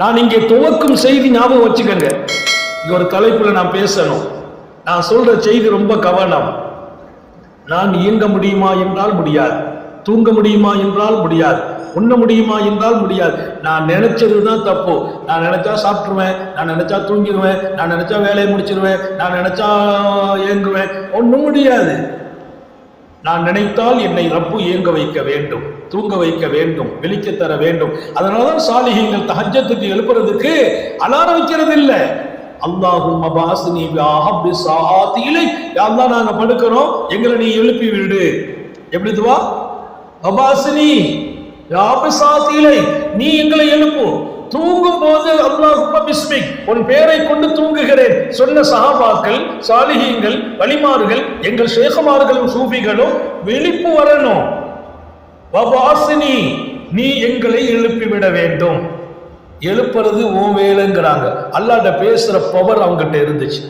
நான் இங்கே துவக்கும் செய்தி ஞாபகம் வச்சுக்கோங்க. இங்க ஒரு தலைப்புல நான் பேசணும். நான் சொல்ற செய்தி ரொம்ப கவனம். நான் இயங்க முடியுமா என்றால் முடியாது. தூங்க முடியுமா என்றால் முடியாது. உண்ண முடியுமா என்றால் முடியாது. நான் நினைச்சதுதான் தப்பு. நான் நினைச்சா சாப்பிட்டுருவேன். நான் நினைச்சா தூங்கிடுவேன் நான் நினைச்சா வேலையை முடிச்சிருவேன். நான் நினைச்சா இயங்குவேன் ஒன்றும் முடியாது. நான் நினைத்தால் என்னை ரப்பு இயங்க வைக்க வேண்டும் தூங்க வைக்க வேண்டும் விழிக்க தர வேண்டும். அதனாலதான் சாலிகங்கள் தஹஜத்துக்கு எழுப்புறதுக்கு அலாரம் வைக்கிறது இல்லை அல்லாஹும் அபாசினி அஹப்பி சாத்தியிலை யாரெல்லாம் நாங்க படுக்கிறோம் எங்களை நீ எழுப்பி விடு. எப்படி துவா? அபாசினி யாபிசாத்தியிலை நீ எங்களை எழுப்பு. தூங்கும் போது அல்லாஹும்ம உன் பேரை கொண்டு தூங்குகிறேன் சொன்ன சஹாபாக்கள் சாலிஹீங்கள் வலிமார்கள் எங்கள் சேகமார்களும் சூபிகளும் விழிப்பு வரணும். வபாசினி நீ எங்களை எழுப்பிவிட வேண்டும். எழுப்புறது உன் வேலைங்கிறாங்க. அல்லாட்ட பேசுற பவர் அவங்ககிட்ட இருந்துச்சு.